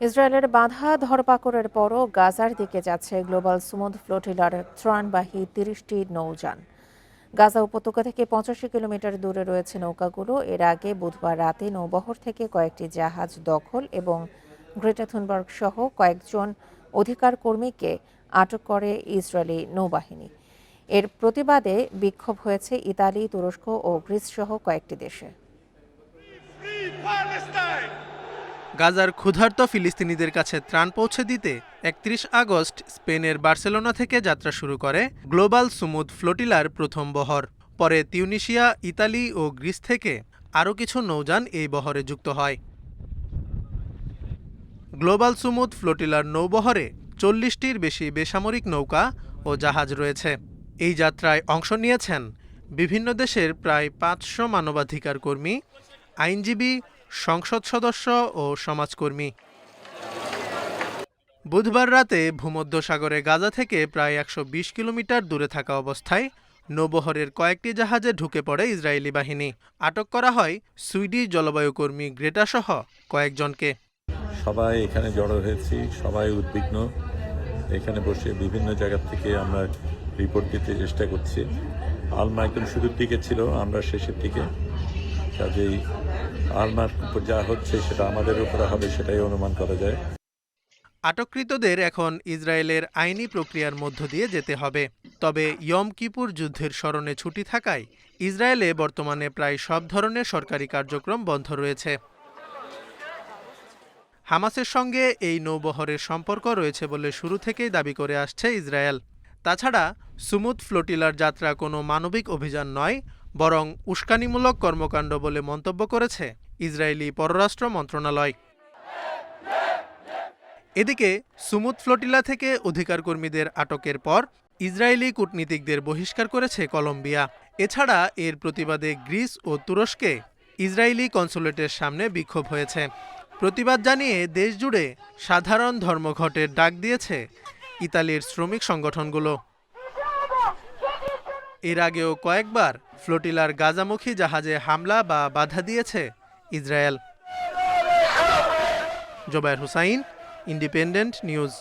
ইসরায়েলের বাধা ধরপাকড়ের পরও গাজার দিকে যাচ্ছে গ্লোবাল সুমুদ ফ্লোটিলার ত্রাণবাহী তিরিশটি নৌযান। গাজা উপত্যকা থেকে পঁচাশি কিলোমিটার দূরে রয়েছে নৌকাগুলো। এর আগে বুধবার রাতে নৌবহর থেকে কয়েকটি জাহাজ দখল এবং গ্রেটা থুনবার্গ সহ কয়েকজন অধিকার কর্মীকে আটক করে ইসরায়েলি নৌবাহিনী। এর প্রতিবাদে বিক্ষোভ হয়েছে ইতালি, তুরস্ক ও গ্রিস সহ কয়েকটি দেশে! গাজার ক্ষুধার্ত ফিলিস্তিনিদের কাছে ত্রাণ পৌঁছে দিতে একত্রিশ আগস্ট স্পেনের বার্সেলোনা থেকে যাত্রা শুরু করে গ্লোবাল সুমুদ ফ্লোটিলার প্রথম বহর। পরে তিউনিশিয়া, ইতালি ও গ্রিস থেকে আরও কিছু নৌযান এই বহরে যুক্ত হয়। গ্লোবাল সুমুদ ফ্লোটিলার নৌবহরে চল্লিশটির বেশি বেসামরিক নৌকা ও জাহাজ রয়েছে। এই যাত্রায় অংশ নিয়েছেন বিভিন্ন দেশের প্রায় পাঁচশো মানবাধিকার কর্মী আইনজীবী সংসদ সদস্য ও সমাজকর্মী। বুধবার রাতে ভূমধ্যসাগরে গাজা থেকে প্রায় একশো বিশ কিলোমিটার দূরে থাকা অবস্থায় নৌবহরের কয়েকটি জাহাজে ঢুকে পড়ে ইসরায়েলি বাহিনী। আটক করা হয় সুইডিশ জলবায়ু কর্মী গ্রেটা সহ কয়েকজনকে। সবাই এখানে জড়ো হয়েছি, সবাই উদ্বিগ্ন। এখানে বসে বিভিন্ন জায়গা থেকে আমরা রিপোর্ট দিতে চেষ্টা করছি। আলমা একদম শুরুর দিকে ছিল, আমরা শেষের দিকে। কাজেই আলমার উপর যা হচ্ছে সেটা আমাদের উপরে হবে, সেটাই অনুমান করা যায়। আটককৃতদের এখন ইসরায়েলের আইনি প্রক্রিয়ার মধ্য দিয়ে যেতে হবে। তবে ইয়ম কিপুর যুদ্ধের স্মরণে ছুটি থাকায় ইসরায়েলে বর্তমানে প্রায় সব ধরনের সরকারি কার্যক্রম বন্ধ রয়েছে। হামাসের সঙ্গে এই নৌবহরের সম্পর্ক রয়েছে বলে শুরু থেকেই দাবি করে আসছে ইসরায়েল। তাছাড়া সুমুদ ফ্লোটিলার যাত্রা কোনো মানবিক অভিযান নয় বরং উস্কানিমূলক কর্মকাণ্ড বলে মন্তব্য করেছে ইসরায়েলি পররাষ্ট্র মন্ত্রণালয়। এদিকে সুমুদ ফ্লোটিলা থেকে অধিকার কর্মীদের আটকের পর ইসরায়েলি কূটনীতিকদের বহিষ্কার করেছে কলম্বিয়া। এছাড়া এর প্রতিবাদে গ্রিস ও তুরস্কে ইসরায়েলি কনসুলেটের সামনে বিক্ষোভ হয়েছে। প্রতিবাদ জানিয়ে দেশজুড়ে সাধারণ ধর্মঘটের ডাক দিয়েছে ইতালির শ্রমিক সংগঠনগুলো। এর আগেও কয়েকবার ফ্লোটিলার গাজামুখী জাহাজে হামলা বা বাধা দিয়েছে Israel. Zobayer Hussain independent news.